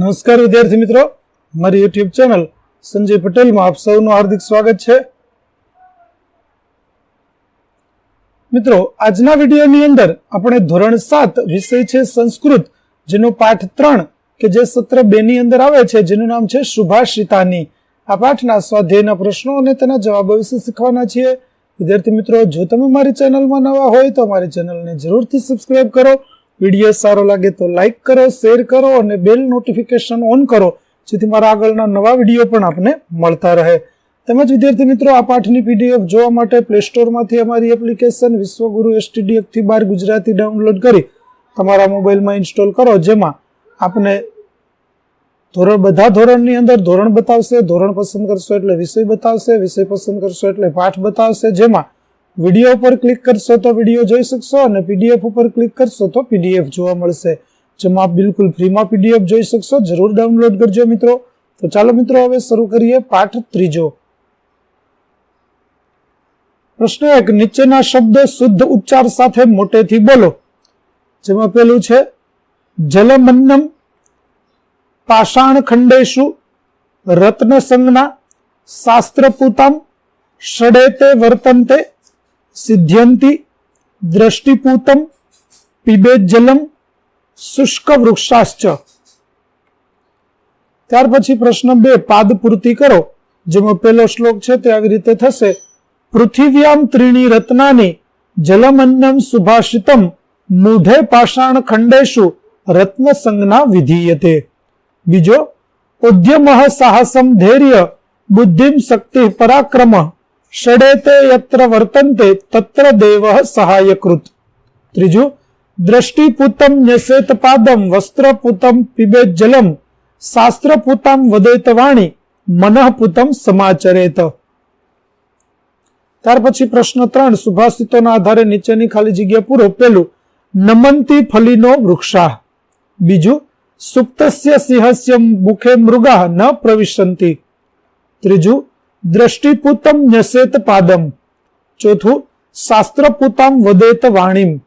નમસ્કાર વિદ્યાર્થી મિત્રો. મારી યુટ્યુબ ચેનલ સંજય પટેલમાં આપ સૌનું હાર્દિક સ્વાગત છે. મિત્રો, આજના વિડીયોની અંદર આપણે ધોરણ સાત વિષય છે સંસ્કૃત, જેનો પાઠ ત્રણ કે જે સત્ર બે ની અંદર આવે છે, જેનું નામ છે શુભાશ્રિતાની આ પાઠના સ્વાધ્યાયના પ્રશ્નો અને તેના જવાબો વિશે શીખવાના છીએ. વિદ્યાર્થી મિત્રો, જો તમે મારી ચેનલમાં નવા હોય તો મારી ચેનલને જરૂરથી સબસ્ક્રાઈબ કરો. વીડિયો સારો લાગે તો લાઈક કરો શેર કરો અને બેલ નોટિફિકેશન ઓન કરો, જેથી મારા આગળના નવા વીડિયો પણ આપને મળતા રહે. તેમજ વિદ્યાર્થી મિત્રો, આ પાઠની પીડીએફ જોવા માટે પ્લે સ્ટોરમાંથી અમારી એપ્લિકેશન વિશ્વગુરુ એસટીડી એકથી બાર ગુજરાતી ડાઉનલોડ કરી તમારા મોબાઈલમાં ઇન્સ્ટોલ કરો, જેમાં આપને ધોરણ, બધા ધોરણની અંદર ધોરણ બતાવશે, ધોરણ પસંદ કરશો એટલે વિષય બતાવશે, વિષય પસંદ કરશો એટલે પાઠ બતાવશે, જેમાં વીડિયો ઉપર ક્લિક કરશો તો વીડિયો જોઈ શકશો અને પીડીએફ ઉપર ક્લિક કરશો તો પીડીએફ જોવા મળશે. જેમાં બિલકુલ ફ્રીમાં પીડીએફ જોઈ શકશો. જરૂર ડાઉનલોડ કરજો મિત્રો. તો ચાલો મિત્રો હવે શરૂ કરીએ પાઠ ત્રીજો. પ્રશ્ન એક, નીચેના શબ્દો શુદ્ધ ઉચ્ચાર સાથે મોટેથી બોલો. જેમાં પેલું છે, જલમન્નમ પાષાણ ખંડેશુ રત્ન સંજ્ઞા શાસ્ત્રપૂતામ ષડેતે વર્તન્તે સિદ્ધ્યંતિ દ્રષ્ટિપૂતમ પીબેત જલમ શુષ્ક વૃક્ષાશ્ચ ત્યાર પછી પ્રશ્ન બે પાદ પૂર્તિ કરો, જેમાં પહેલો શ્લોક છે તે આવી રીતે થશે. પૃથિવ્યામ ત્રીણી રત્નાની જલમન્નમ સુભાષિતમ મૂઢે પાષાણ ખંડેશુ રત્ન સંજ્ઞા વિધીયતે। બીજો, ઉદ્યમઃ સાહસમ ધૈર્ય બુદ્ધિમ શક્તિ પરાક્રમ ષડેતે યત્ર વર્તન્તે તત્ર દેવ સહાયકૃત ત્રીજું દ્રષ્ટિપૂતમ ન્યસેત પાદમ વસ્ત્રપૂતમ પીબેત જલમ શાસ્ત્રપૂતમ વદેત વાણી મનઃપૂતમ સમાચરેત ત્યાર પછી પ્રશ્ન ત્રણ, સુભાષિતોના આધારે નીચેની ખાલી જગ્યા પૂરો. પેલું નમંતી ફલીનો વૃક્ષા બીજું, સુપ્તસ્ય સિંહસ્ય મુખે મૃગા ન પ્રવિશંતી. ત્રીજું દ્રષ્ટિપૂતમ ન્યસેત પાદમ. ચોથું, શાસ્ત્રપૂતમ વદેત વાણીમ.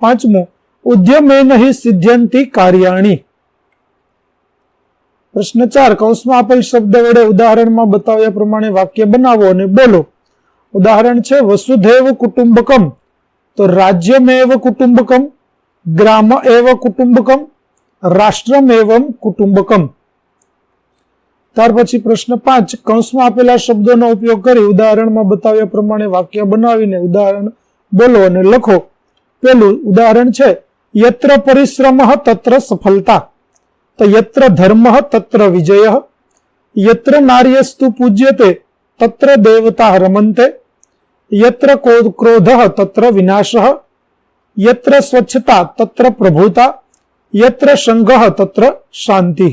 પાંચમું ઉદ્યમે નહીં સિદ્ધ્યંતિ કાર્યાણી. પ્રશ્ન ચાર, કૌંસમાં આપેલ શબ્દ વડે ઉદાહરણમાં બતાવ્યા પ્રમાણે વાક્ય બનાવો અને બોલો. ઉદાહરણ છે, વસુધૈવ કુટુંબકમ. તો રાજ્યમેવ કુટુંબકમ, ગ્રામ એવ કુટુંબકમ, રાષ્ટ્રમેવમ કુટુંબકમ. ત્યાર પછી પ્રશ્ન પાંચ, કૌંસમાં આપેલા શબ્દોનો ઉપયોગ કરી ઉદાહરણમાં બતાવ્યા પ્રમાણે વાક્ય બનાવીને ઉદાહરણ બોલો અને લખો. પેલું ઉદાહરણ છે, યત્ર પરિશ્રમ તત્ર સફળતા તો યત્ર ધર્મ તત્ર વિજય, યત્ર નાર્યસ્તુ પૂજ્યતે તત્ર દેવતા રમંતે યત્ર ક્રોધ તત્ર વિનાશ યત્ર સ્વચ્છતા તત્ર પ્રભુતા યત્ર સંઘ તત્ર શાંતિ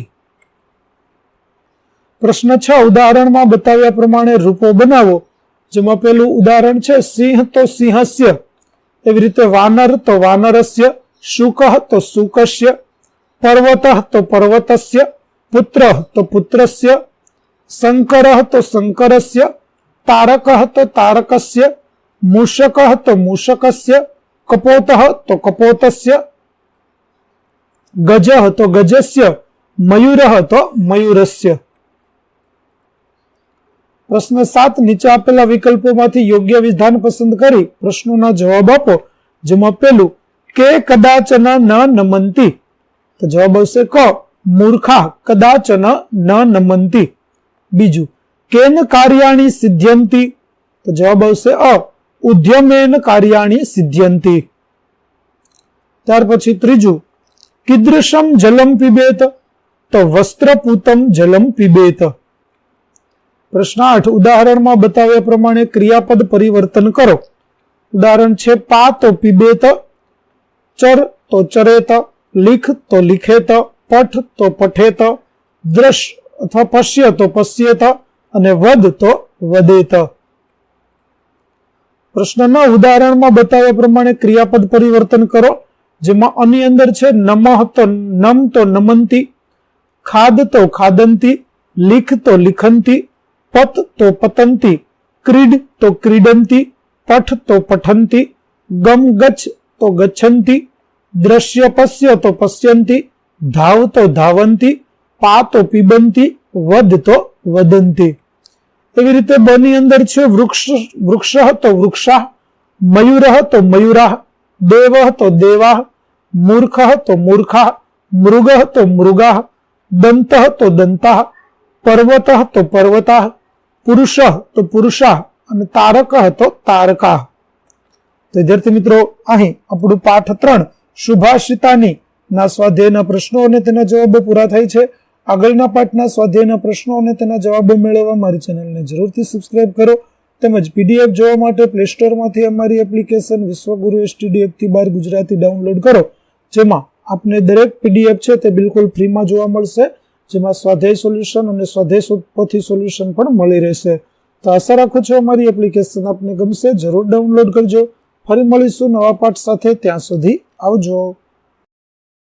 પ્રશ્ન છ ઉદાહરણમાં બતાવ્યા પ્રમાણે રૂપો બનાવો. જેમાં પેલું ઉદાહરણ છે, સિંહ તો સિંહસ્ય. એવી રીતે વાનર તો વાનરસ્ય, શુક તો શુકસ્ય, પર્વત તો પર્વતસ્ય, પુત્ર તો પુત્રસ્ય, શંકર તો શંકરસ્ય, તારક તો તારકસ્ય, મૂષક તો મૂષકસ્ય, કપોત તો કપોતસ્ય, ગજ તો ગજસ્ય, મયુર તો મયુરસ્ય. પ્રશ્ન સાત, નીચે આપેલા વિકલ્પોમાંથી યોગ્ય વિધાન પસંદ કરી પ્રશ્નોના જવાબ આપો, જેમાં પેલું, કે કદાચન ન નમંતી? તો જવાબ આવશે ક, મૂર્ખા, કદાચન ન નમંતી. બીજું, કેન કાર્યાણી સિદ્ધ્યંતી? તો જવાબ આવશે અ, ઉદ્યમેન કાર્યાણી સિદ્ધ્યંતી. ત્યાર પછી ત્રીજું કીદૃશમ જલમ પીબેત? તો વસ્ત્રપૂતમ જલમ પીબેત. પ્રશ્ન આઠ ઉદાહરણમાં બતાવ્યા પ્રમાણે ક્રિયાપદ પરિવર્તન કરો. ઉદાહરણ છે, પા તો પીબેત, ચર તો ચરેત, લીખ તો લિખેત, પઠ તો પઠેત, દ્રશ અથવા પશ્ય તો પશ્યેત અને વદ તો વધેત પ્રશ્નના ઉદાહરણમાં બતાવ્યા પ્રમાણે ક્રિયાપદ પરિવર્તન કરો, જેમાં આની અંદર છે, નમઃ તો નમ તો નમંતી, ખાદ તો ખાદંતી, લીખ તો લિખંતી પત તો પતંતી, ક્રીડ તો ક્રીડંતી, પઠ તો પઠંતી, ગમ ગચ્છ તો ગચ્છંતી, દ્રશ્ય પશ્ય તો પશ્યંતી ધાવ તો ધાવંતી, પા તો પીબંતી, વદ તો વદંતી. એવી રીતે બની અંદર છે વૃક્ષ વૃક્ષ તો વૃક્ષા, મયુર તો મયુરા દેવ તો દેવા મૂર્ખ તો મૂર્ખા, મૃગ તો મૃગા દંત તો દંતા, પર્વત તો પર્વતા પુરુષ તો પુરુષા અને તારક હતો તારકા. વિદ્યાર્થી મિત્રો, અહીં આપણું પાઠ ત્રણ શુભાશ્રિતાની ના સ્વાધ્યાયના પ્રશ્નો અને તેના જવાબો પૂરા થાય છે. આગળના પાઠના સ્વાધ્યાયના પ્રશ્નો અને તેના જવાબો મેળવવા મારી ચેનલને જરૂરથી સબસ્ક્રાઇબ કરો તેમજ પીડીએફ જોવા માટે પ્લે સ્ટોરમાંથી અમારી એપ્લિકેશન વિશ્વગુરુ એસટીડીએફથી બહાર ગુજરાતી ડાઉનલોડ કરો, જેમાં આપને દરેક પીડીએફ છે તે બિલકુલ ફ્રીમાં જોવા મળશે. જેમાં સ્વાધ્યાય સોલ્યુશન અને સ્વાધ્યાય પોથી સોલ્યુશન પણ મળી રહેશે. તો આશા રાખું છું અમારી એપ્લિકેશન આપને ગમશે. જરૂર ડાઉનલોડ કરજો. ફરી મળીશું નવા પાઠ સાથે. ત્યાં સુધી આવજો.